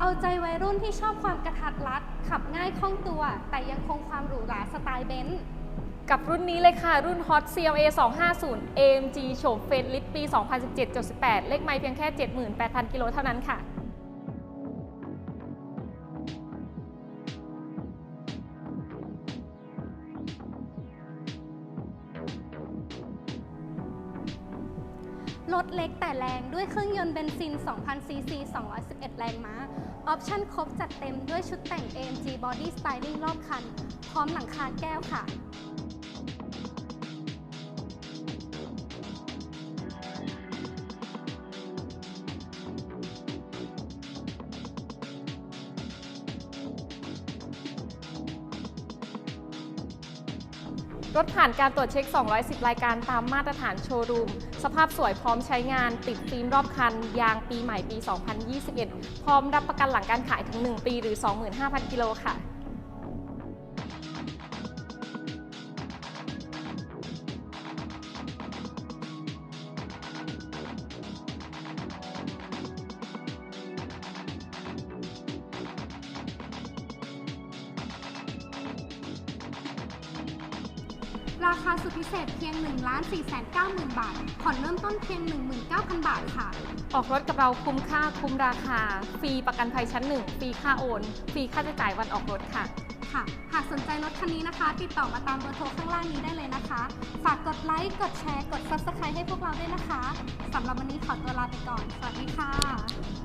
เอาใจวัยรุ่นที่ชอบความกระทัดรัด ขับง่ายคล่องตัว แต่ยังคงความหรูหราสไตล์เบนซ์กับรุ่นนี้เลยค่ะ รุ่น Hot CLA 250 AMG โฉมเฟรนลิฟปี 2017-18 เลขไม่เพียงแค่ 78,000 กิโลเท่านั้นค่ะ รถเล็กแต่แรงด้วยเครื่องยนต์เบนซิน 2,000cc 211 แรงม้า ออปชั่นครบจัดเต็มด้วยชุดแต่ง AMG Body Styling รอบคัน พร้อมหลังคาแก้วค่ะ รถผ่านการตรวจเช็ค 210 รายการตามมาตรฐานโชว์รูม สภาพสวยพร้อมใช้งาน ติดฟิล์มรอบคัน ยางปีใหม่ปี 2021 พร้อมรับประกันหลังการขายถึง 1 ปีหรือ 25,000 กิโลค่ะ ราคาสุดพิเศษเพียง 1 4 9 0 0 0 0 บาท ผ่อนเริ่มต้นเพียง 19,000 บาทค่ะ ออกรถกับเราคุ้มค่าคุ้มราคา ฟรีประกันภัยชั้น1ฟรีค่าโอน ฟรีค่าใช้จ่ายวันออกรถค่ะ ค่ะ หากสนใจรถคันนี้นะคะ ติดต่อมาตามเบอร์โทรข้างล่างนี้ได้เลยนะคะ ฝากกดไลค์กดแชร์กด Subscribe ให้พวกเราด้วยนะคะสำหรับวันนี้ขอตัวลาไปก่อน สวัสดีค่ะ